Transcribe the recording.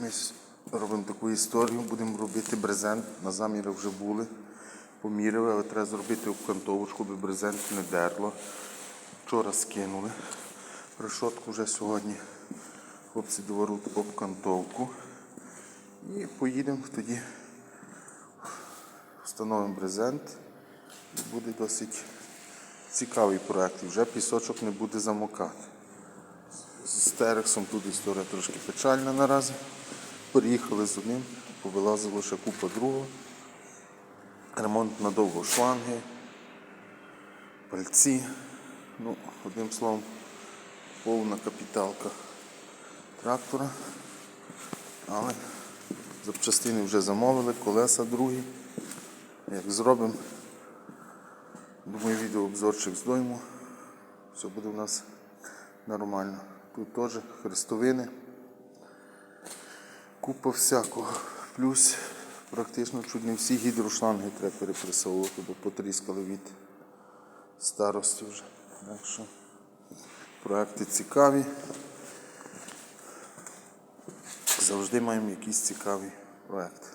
Ми робимо таку історію, будемо робити брезент. На заміри вже були, поміряли, але треба зробити обкантовочку, аби брезент не дерло. Вчора скинули. Решотку вже сьогодні хлопці доваруть обкантовку. І поїдемо тоді, встановимо брезент. Буде досить цікавий проект. Вже пісочок не буде замокати. З Терексом тут історія трошки печальна наразі. Переїхали з одним, повилазило ще купа другого. Ремонт надовго шланги, пальці. Ну, одним словом, повна капіталка трактора. Але запчастини вже замовили, колеса другі. Як зробимо, думаю, відеообзорчик здоймо. Все буде у нас нормально. Тут теж хрестовини. Купа всякого. Плюс практично чуть не всі гідрошланги треба перепресовувати, бо потріскали від старості вже. Так що проекти цікаві. Завжди маємо якісь цікаві проекти.